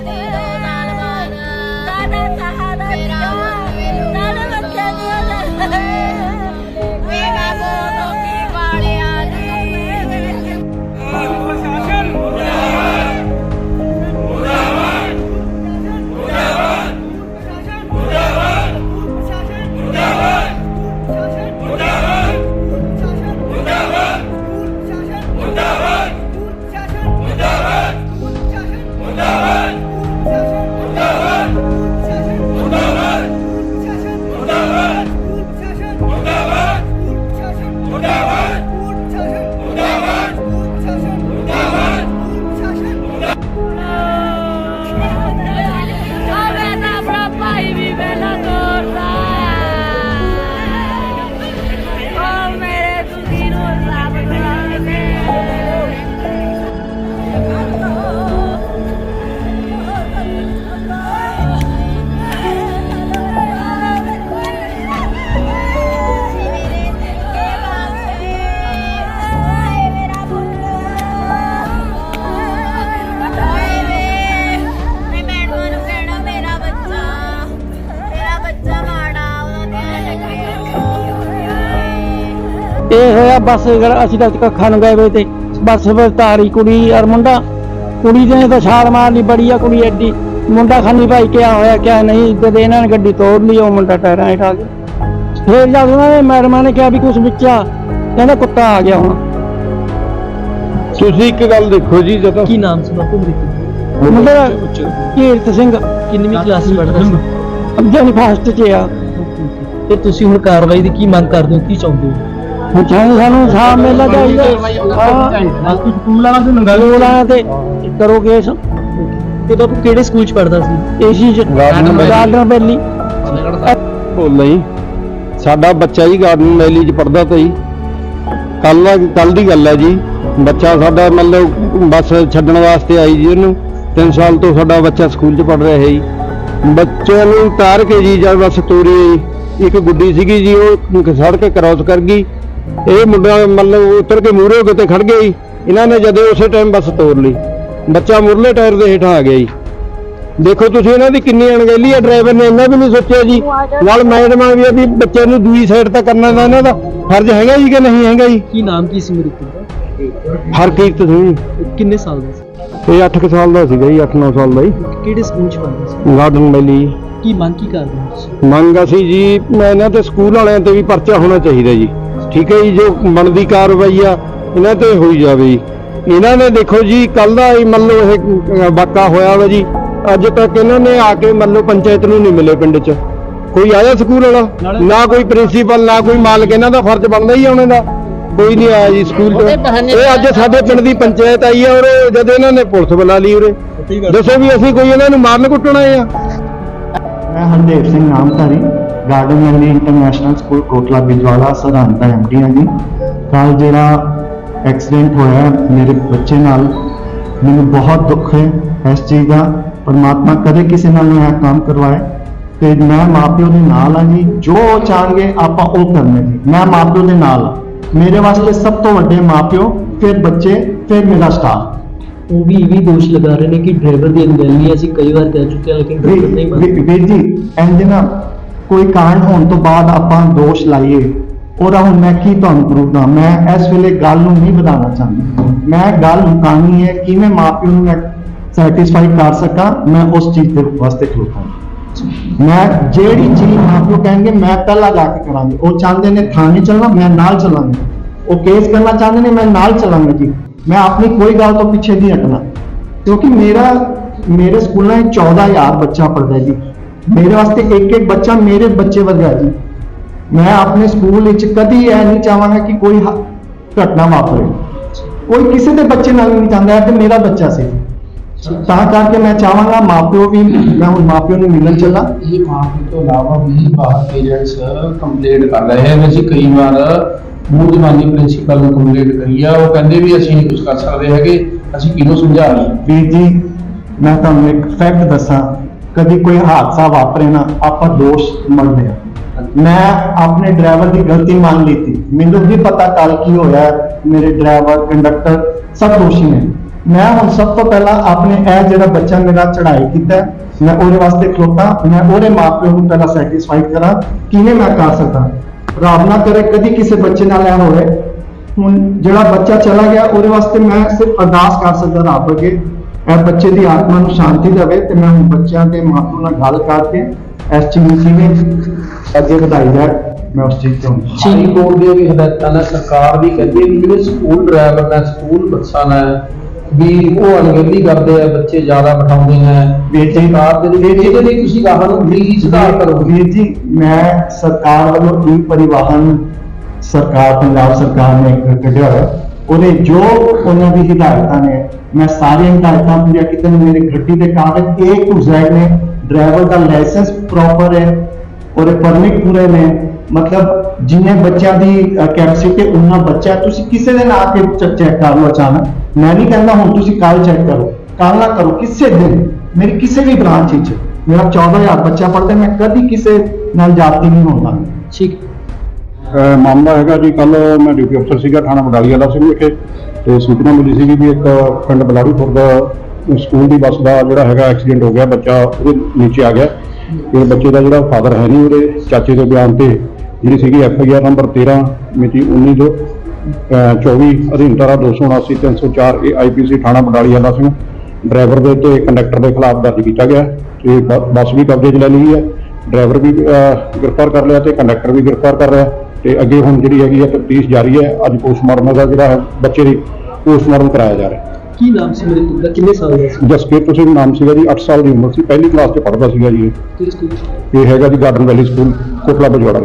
你 ਤਾਂ ਬੱਸ ਅਗਰ ਅਸੀਂ ਤਾਂ ਕੱਖਾਂ ਨੂੰ ਗਏ ਵੇ ਤੇ। ਬੱਸ ਤਾਰੀ ਕੁੜੀ ਔਰ ਮੁੰਡਾ। ਕੁੜੀ ਦੇ ਤਾਂ ਛਾਲ ਮਾਰ ਲਈ ਬੜੀ ਆ ਕੁੜੀ ਐਡੀ। ਮੁੰਡਾ ਖਾਨੀ ਭਾਈ ਕਿਆ ਹੋਇਆ ਕਿਆ ਨਹੀਂ ਜਦ ਇਹਨਾਂ ਨੇ ਗੱਡੀ ਤੋੜ ਲਈ ਉਹ ਮੁੰਡਾ ਟਾਇਰਾਂ ਹੇਠ ਆ ਗਿਆ। ਫਿਰ ਜਦ ਉਹਨਾਂ ਨੇ ਮੈਡਮਾਂ ਨੇ ਕਿਹਾ ਵੀ ਕੁਛ ਵਿੱਚ ਆ ਕਹਿੰਦਾ ਕੁੱਤਾ ਆ ਗਿਆ ਹੁਣ। ਤੁਸੀਂ ਇੱਕ ਗੱਲ ਦੇਖੋ ਜੀ ਜਦੋਂ ਕੀ ਨਾਮ ਸੀ ਬਾਪੂ ਮੁੰਡੇ ਦਾ ਕੀਰਤ ਸਿੰਘ। ਕਿੰਨਵੀਂ ਕਲਾਸ ਵਿੱਚ ਪੜ੍ਹਦਾ ਸੀ? ਅੱਗੇ ਫਸਟ 'ਚ ਆ। ਤੇ ਤੁਸੀਂ ਹੁਣ ਕਾਰਵਾਈ ਦੀ ਕੀ ਮੰਗ ਕਰਦੇ ਹੋ ਕੀ ਚਾਹੁੰਦੇ ਹੋ? ਹੁਣ ਸਾਨੂੰ ਸਾਹ ਮੇਲਾ ਚਾਹੀਦਾ ਹਾਂ। ਸਕੂਲਾਂ ਤੇ ਕਰੋ ਕੇਸ। ਤੇ ਬਾਪੂ ਕਿਹੜੇ ਸਕੂਲ ਚ ਪੜ੍ਹਦਾ ਸੀ? ਏਸੀ ਚ। Garden Valley. Garden Valley. ਉਹ ਨਹੀਂ। ਸਾਡਾ ਬੱਚਾ ਜੀ ਗਾਰਡਨ ਵੈਲੀ ਚ ਪੜਦਾ ਤਾ ਜੀ। ਕੱਲ ਕੱਲ ਦੀ ਗੱਲ ਹੈ ਜੀ। ਬੱਚਾ ਸਾਡਾ ਮਤਲਬ ਬੱਸ ਛੱਡਣ ਵਾਸਤੇ ਆਈ ਜੀ ਉਹਨੂੰ। 3 ਸਾਲ ਤੋਂ ਸਾਡਾ ਬੱਚਾ ਸਕੂਲ ਚ ਪੜ ਰਿਹਾ ਹੈ ਜੀ। ਬੱਚੇ ਨੂੰ ਉਤਾਰ ਕੇ ਜੀ ਜਦ ਬੱਸ ਤੋਰੀ ਇੱਕ ਗੁੱਡੀ ਸੀਗੀ ਜੀ ਉਹ ਸੜਕ ਕ੍ਰਾਸ ਕਰ ਗਈ। ਇਹ ਮੁੰਡਾ ਮਤਲਬ ਉਤਰ ਕੇ ਮੂਹਰੇ ਹੋ ਕੇ ਤੇ ਖੜ ਗਿਆ ਜੀ। ਇਹਨਾਂ ਨੇ ਜਦੋਂ ਉਸੇ ਟਾਈਮ ਬੱਸ ਤੋੜ ਲਈ। ਬੱਚਾ ਮੁਰਲੇ ਟਾਇਰ ਦੇ ਹੇਠਾਂ ਆ ਗਿਆ ਜੀ। ਦੇਖੋ ਤੁਸੀਂ ਇਹਨਾਂ ਦੀ ਕਿੰਨੀ ਅਣਗਹਿਲੀ ਹੈ ਡਰਾਈਵਰ ਨੇ ਇਹਨਾਂ ਵੀ ਨਹੀਂ ਸੋਚਿਆ ਜੀ। ਨਾਲ ਮੈਡਮਾਂ ਵੀ ਆ ਵੀ ਬੱਚੇ ਨੂੰ ਦੂਜੀ ਸਾਈਡ ਤੇ ਕਰਨਾ ਦਾ ਇਹਨਾਂ ਦਾ ਫਰਜ਼ ਹੈਗਾ ਜੀ ਕਿ ਨਹੀਂ ਹੈਗਾ ਜੀ? ਕੀ ਨਾਮ ਕੀ ਸੀ ਮ੍ਰਿਤਕ ਦਾ ਹਰਕੀਰਤ ਸਿੰਘ ਕਿੰਨੇ ਸਾਲ ਦਾ ਸੀ? ਇਹ 8 ਸਾਲ ਦਾ ਸੀਗਾ ਜੀ 8-9 ਸਾਲ ਦਾ ਜੀ। ਕਿਹੜੇ ਸਕੂਲ ਚ ਪੜ੍ਹਦਾ ਸੀ? ਗਾਰਡਨ ਵੈਲੀ ਕੀ ਮੰਗ ਕੀ ਕਰਦੇ ਹੋ ਮੰਗ ਅਸੀਂ ਜੀ ਮੈਂ ਇਹਨਾਂ ਤੇ ਸਕੂਲ ਵਾਲਿਆਂ ਤੇ ਵੀ ਪਰਚਾ ਹੋਣਾ ਚਾਹੀਦਾ ਜੀ। ਠੀਕ ਹੈ ਜੀ ਜੋ ਬਣਦੀ ਕਾਰਵਾਈ ਆ ਇਹਨਾਂ ਤੇ ਹੋਈ ਜਾਵੇ ਇਹਨਾਂ ਨੇ ਦੇਖੋ ਜੀ ਕੱਲ ਦਾ ਹੀ ਮੰਨ ਲਓ ਇਹ ਵਾਕਾ ਹੋਇਆ ਵਾ ਜੀ। ਅੱਜ ਤੱਕ ਇਹਨਾਂ ਨੇ ਆ ਕੇ ਮੰਨ ਲਓ ਪੰਚਾਇਤ ਨੂੰ ਨਹੀਂ ਮਿਲੇ ਪਿੰਡ 'ਚ। ਕੋਈ ਆਇਆ ਸਕੂਲ ਵਾਲਾ? ਨਾ ਕੋਈ ਪ੍ਰਿੰਸੀਪਲ ਨਾ ਕੋਈ ਮਾਲਕ ਇਹਨਾਂ ਦਾ ਫਰਜ਼ ਬਣਦਾ ਹੀ ਆ ਉਹਨਾਂ ਦਾ। ਕੋਈ ਨਹੀਂ ਆਇਆ ਜੀ ਸਕੂਲ 'ਚ ਇਹ ਅੱਜ ਸਾਡੇ ਪਿੰਡ ਦੀ ਪੰਚਾਇਤ ਆਈ ਆ ਔਰ ਜਦ ਇਹਨਾਂ ਨੇ ਪੁਲਿਸ ਬੁਲਾ ਲਈ ਉਰੇ। ਦੱਸੋ ਵੀ ਅਸੀਂ ਕੋਈ ਇਹਨਾਂ ਨੂੰ ਮਾਰਨ ਕੁੱਟਣ ਆਏ ਆ? ਮੈਂ Hardev Singh Namdhari. Garden Valley International School Kotla Bijwara Sirhind ਦਾ ਐਮਡੀ ਹਾਂ ਜੀ ਕੱਲ ਜਿਹੜਾ ਐਕਸੀਡੈਂਟ ਹੋਇਆ ਮੇਰੇ ਬੱਚੇ ਨਾਲ ਮੈਨੂੰ ਬਹੁਤ ਦੁੱਖ ਹੈ ਇਸ ਚੀਜ਼ ਦਾ ਪਰਮਾਤਮਾ ਕਦੇ ਕਿਸੇ ਨਾਲ ਨਾ ਕੰਮ ਕਰਵਾਏ ਤੇ ਮੈਂ ਮਾਪਿਓ ਦੇ ਨਾਲ ਹਾਂ ਜੀ ਜੋ ਚਾਹਣਗੇ ਆਪਾਂ ਉਹ ਕਰਨਾ ਜੀ ਮੈਂ ਮਾਪਿਓ ਦੇ ਨਾਲ ਮੇਰੇ ਵਾਸਤੇ ਸਭ ਤੋਂ ਵੱਡੇ ਮਾਪਿਓ ਫਿਰ ਬੱਚੇ ਫਿਰ ਮੇਰਾ ਸਟਾਫ ਉਹ ਵੀ ਵੀ ਦੋਸ਼ ਲਗਾ ਰਹੇ ਨੇ ਕਿ ਡਰਾਈਵਰ ਦੀ ਅਣਗਹਿਲੀ ਅਸੀਂ ਕਈ ਵਾਰ ਕਹਿ ਚੁੱਕੇ ਹਾਂ ਲੇਕਿਨ ਡਰਾਈਵਰ ਨਹੀਂ ਮੰਨਦਾ। ਵੀਰ ਜੀ ਇੰਜ ਨਾ ਕੋਈ ਕਾਰਨ ਹੋਣ ਤੋਂ ਬਾਅਦ ਆਪਾਂ ਦੋਸ਼ ਲਾਈਏ। ਉਹਦਾ ਹੁਣ ਮੈਂ ਕੀ ਤੁਹਾਨੂੰ ਪ੍ਰੂਫ ਦਾਂ ਮੈਂ ਇਸ ਵੇਲੇ ਗੱਲ ਨੂੰ ਨਹੀਂ ਵਧਾਉਣਾ ਚਾਹੁੰਦਾ। ਮੈਂ ਗੱਲ ਮੁਕਾਣੀ ਹੈ, ਕਿਵੇਂ ਮਾਪਿਓ ਨੂੰ ਮੈਂ ਸੈਟੀਸਫਾਈ ਕਰ ਸਕਾਂ, ਮੈਂ ਉਸ ਚੀਜ਼ ਦੇ ਵਾਸਤੇ ਖਲੋਤਾ ਮੈਂ ਜਿਹੜੀ ਚੀਜ਼ ਮਾਪਿਓ ਕਹਿਣਗੇ, ਮੈਂ ਪਹਿਲਾਂ ਜਾ ਕੇ ਕਰਾਂਗੇ। ਉਹ ਚਾਹੁੰਦੇ ਨੇ ਥਾਣੇ ਚੱਲਣਾ, ਮੈਂ ਨਾਲ ਚੱਲਾਂਗਾ। ਉਹ ਕੇਸ ਕਰਨਾ ਚਾਹੁੰਦੇ ਨੇ, ਮੈਂ ਨਾਲ ਚੱਲਾਂਗਾ ਜੀ। ਮੈਂ ਆਪਣੀ ਕੋਈ ਗੱਲ ਤੋਂ ਪਿੱਛੇ ਨਹੀਂ ਹਟਣਾ। ਕਿਉਂਕਿ ਮੇਰਾ, ਮੇਰੇ ਸਕੂਲਾਂ 'ਚ 14000 ਬੱਚਾ ਪੜ੍ਹਦਾ ਜੀ। ਮੇਰੇ ਵਾਸਤੇ ਇੱਕ ਇੱਕ ਬੱਚਾ ਮੇਰੇ ਬੱਚੇ ਵਰਗਾ ਜੀ ਮੈਂ ਆਪਣੇ ਸਕੂਲ ਵਿੱਚ ਕਦੀ ਇਹ ਨਹੀਂ ਚਾਹਾਂਗਾ ਕਿ ਕੋਈ ਹ- ਘਟਨਾ ਵਾਪਰੇ ਕੋਈ ਕਿਸੇ ਦੇ ਬੱਚੇ ਨਾਲ ਨਹੀਂ ਚਾਹੁੰਦਾ ਹੈ ਕਿ ਮੇਰਾ ਬੱਚਾ ਸੀ ਤਾਂ ਕਰਕੇ ਮੈਂ ਚਾਹਾਂਗਾ ਮਾਪਿਓ ਵੀ ਮੈਂ ਹੁਣ ਮਾਪਿਓ ਨੂੰ ਮਿਲਣ ਚੱਲਾਂ ਇਹ ਮਾਪੇ ਤੋਂ ਇਲਾਵਾ ਵੀ ਬਾਹਰ ਪੇਰੈਂਟਸ ਕੰਪਲੇਂਟ ਕਰ ਰਹੇ ਹਨ ਅਸੀਂ ਕਈ ਵਾਰ ਮੂੰਹ ਜ਼ਬਾਨੀ ਪ੍ਰਿੰਸੀਪਲ ਨੂੰ ਕੰਪਲੇਂਟ ਕਰੀ ਆ। ਉਹ ਕਹਿੰਦੇ ਵੀ ਅਸੀਂ ਨਹੀਂ ਕੁਝ ਕਰ ਸਕਦੇ ਹੈਗੇ ਅਸੀਂ ਕਿਹਨੂੰ ਸਮਝਾ ਲਈਏ ਵੀਰ ਜੀ ਮੈਂ ਤੁਹਾਨੂੰ ਇੱਕ ਫੈਕਟ ਦੱਸਾਂ। ਕਦੀ ਕੋਈ ਹਾਦਸਾ ਵਾਪਰੇ ਨਾ ਆਪਾਂ ਦੋਸ਼ ਮੰਨਦੇ ਆ ਮੈਂ ਆਪਣੇ ਡਰਾਈਵਰ ਦੀ ਗਲਤੀ ਮੰਨ ਲਈ ਸੀ ਮੈਨੂੰ ਵੀ ਪਤਾ ਕੱਲ ਕੀ ਹੋਇਆ ਹੈ। ਮੇਰੇ ਡਰਾਈਵਰ ਕੰਡਕਟਰ ਸਭ ਦੋਸ਼ੀ ਨੇ ਮੈਂ ਹੁਣ ਸਭ ਤੋਂ ਪਹਿਲਾਂ ਆਪਣੇ ਇਹ ਜਿਹੜਾ ਬੱਚਾ ਮੇਰਾ ਚੜ੍ਹਾਈ ਕੀਤਾ ਹੈ, ਮੈਂ ਉਹਦੇ ਵਾਸਤੇ ਖਲੋਤਾ ਮੈਂ ਉਹਦੇ ਮਾਪਿਆਂ ਨੂੰ ਪਹਿਲਾਂ ਸੈਟੀਸਫਾਈ ਕਰਾਂ ਕਿਵੇਂ ਮੈਂ ਕਰ ਸਕਦਾ ਰੱਬ ਨਾ ਕਰੇ ਕਦੀ ਕਿਸੇ ਬੱਚੇ ਨਾਲ ਇਹ ਹੋਵੇ ਹੁਣ ਜਿਹੜਾ ਬੱਚਾ ਚਲਾ ਗਿਆ ਉਹਦੇ ਵਾਸਤੇ ਮੈਂ ਸਿਰਫ ਅਰਦਾਸ ਕਰ ਸਕਦਾ ਰੱਬ ਅੱਗੇ ਇਹ ਬੱਚੇ ਦੀ ਆਤਮਾ ਨੂੰ ਸ਼ਾਂਤੀ ਦੇਵੇ ਤੇ ਮੈਂ ਹੁਣ ਬੱਚਿਆਂ ਦੇ ਮਾਪਿਆਂ ਨਾਲ ਗੱਲ ਕਰਕੇ ਚੀਜ਼ ਨੂੰ ਅੱਗੇ ਵਧਾਈ ਜਾਏ ਮੈਂ ਉਸ ਚੀਜ਼ ਤੋਂ ਹਾਈ ਕੋਰਟ ਦੀਆਂ ਵੀ ਹਦਾਇਤਾਂ ਨੇ ਸਰਕਾਰ ਵੀ ਕਹਿੰਦੀ ਹੈ ਕਿ ਜਿਹੜੇ ਸਕੂਲ ਡਰਾਈਵਰ ਨੇ ਸਕੂਲ ਬੱਸਾਂ ਨੇ ਵੀ ਉਹ ਅਣਗਹਿਲੀ ਕਰਦੇ ਆ ਬੱਚੇ ਜ਼ਿਆਦਾ ਬਿਠਾਉਂਦੇ ਨੇ। ਵੀਰ ਜੀ, ਸਰਕਾਰ ਦੇ ਲਈ ਇਹਦੇ ਲਈ ਤੁਸੀਂ ਗਾਹਾਂ ਨੂੰ ਵੀ ਸੁਧਾਰ ਕਰੋ। ਵੀਰ ਜੀ ਮੈਂ ਸਰਕਾਰ ਵੱਲੋਂ ਈ ਪਰਿਵਾਹਨ ਸਰਕਾਰ ਪੰਜਾਬ ਸਰਕਾਰ ਨੇ ਇੱਕ ਕੱਢਿਆ ਹੋਇਆ। ਉਹਦੇ ਜੋ ਉਹਨਾਂ ਦੀ ਹਿਦਾਇਤਾਂ ਨੇ, ਮੈਂ ਸਾਰੀਆਂ ਹਦਾਇਤਾਂ ਪੂਰੀਆਂ ਕੀਤੀਆਂ ਨੇ ਮੇਰੇ ਗੱਡੀ ਦੇ ਕਾਗਜ਼ A to Z ਨੇ ਡਰਾਈਵਰ ਦਾ ਲਾਇਸੈਂਸ ਪ੍ਰੋਪਰ ਹੈ, ਉਹਦੇ ਪਰਮਿਟ ਪੂਰੇ ਨੇ, ਮਤਲਬ ਜਿੰਨੇ ਬੱਚਿਆਂ ਦੀ ਕੈਪੈਸਿਟੀ ਉਹਨਾਂ ਬੱਚਾ, ਤੁਸੀਂ ਕਿਸੇ ਦਿਨ ਆ ਕੇ ਚੈੱਕ ਕਰ ਲਓ ਅਚਾਨਕ। ਮੈਂ ਨਹੀਂ ਕਹਿੰਦਾ ਹੁਣ ਤੁਸੀਂ ਕੱਲ ਚੈੱਕ ਕਰੋ ਕੱਲ ਨਾ ਕਰੋ, ਕਿਸੇ ਦਿਨ। ਮੇਰੀ ਕਿਸੇ ਵੀ ਬ੍ਰਾਂਚ ਵਿੱਚ, ਮੇਰਾ 14000 ਬੱਚਾ ਪੜ੍ਹਦਾ, ਮੈਂ ਕਦੀ ਕਿਸੇ ਨਾਲ ਜਾਤੀ ਨਹੀਂ ਹੁੰਦਾ ਠੀਕ। ਮਾਮਲਾ ਹੈਗਾ ਜੀ ਕੱਲ ਮੈਂ ਡਿਊਟੀ ਅਫਸਰ ਸੀਗਾ ਥਾਣਾ ਬਡਾਲੀ ਵਾਲਾ ਸਿੰਘ ਵਿਖੇ, ਤੇ ਸੂਚਨਾ ਮਿਲੀ ਸੀਗੀ ਵੀ ਇੱਕ ਪਿੰਡ ਬਲਾੜੂਪੁਰ ਦਾ ਸਕੂਲ ਦੀ ਬੱਸ ਦਾ ਜਿਹੜਾ ਹੈਗਾ ਐਕਸੀਡੈਂਟ ਹੋ ਗਿਆ, ਬੱਚਾ ਉਹਦੇ ਨੀਚੇ ਆ ਗਿਆ। ਤੇ ਬੱਚੇ ਦਾ ਜਿਹੜਾ ਫਾਦਰ ਹੈ ਨਹੀਂ, ਉਹਦੇ ਚਾਚੇ ਦੇ ਬਿਆਨ ਤੇ ਜਿਹੜੀ ਸੀਗੀ ਐਫ ਆਈ ਆਰ ਨੰਬਰ 13 ਮਿਤੀ 19 ਤੋਂ 24 ਅਧੀਨ ਧਾਰਾ 279 304 ਇਹ ਆਈਪੀਸੀ ਥਾਣਾ ਬਡਾਲੀਆ ਵਾਲਾ ਸਿੰਘ ਡਰਾਈਵਰ ਦੇ ਤੇ ਕੰਡਕਟਰ ਦੇ ਖਿਲਾਫ ਦਰਜ ਕੀਤਾ ਗਿਆ, ਤੇ ਬ- ਬੱਸ ਵੀ ਕਬਜ਼ੇ 'ਚ ਲੈ ਲਈ ਹੈ। ਡਰਾਈਵਰ ਵੀ ਗ੍ਰਿਫਤਾਰ ਕਰ ਲਿਆ ਤੇ ਕੰਡਕਟਰ ਵੀ ਗ੍ਰਿਫਤਾਰ ਕਰ ਲਿਆ। ਤੇ ਅੱਗੇ ਹੁਣ ਜਿਹੜੀ ਹੈਗੀ ਹੈ ਤਫਤੀਸ਼ ਜਾਰੀ ਹੈ ਅੱਜ ਪੋਸਟਮਾਰਟਮ ਦਾ ਜਿਹੜਾ ਹੈ ਬੱਚੇ ਦੀ ਪੋਸਟਮਾਰਟਮ ਕਰਾਇਆ ਜਾ ਰਿਹਾ ਹੈ ਕੀ ਨਾਮ ਸੀ ਮੇਰੇ ਪੁੱਤ ਦਾ ਕਿੰਨੇ ਸਾਲ ਦਾ ਸੀ ਜਸਪੀਰ ਤੁਸੀਂ ਨਾਮ ਸੀਗਾ ਜੀ 8 ਸਾਲ ਦੀ ਉਮਰ ਸੀ ਪਹਿਲੀ ਕਲਾਸ 'ਚ ਪੜ੍ਹਦਾ ਸੀਗਾ ਜੀ ਇਹ। ਸਕੂਲ? ਇਹ ਹੈਗਾ ਜੀ Garden Valley School Kotla Bajwara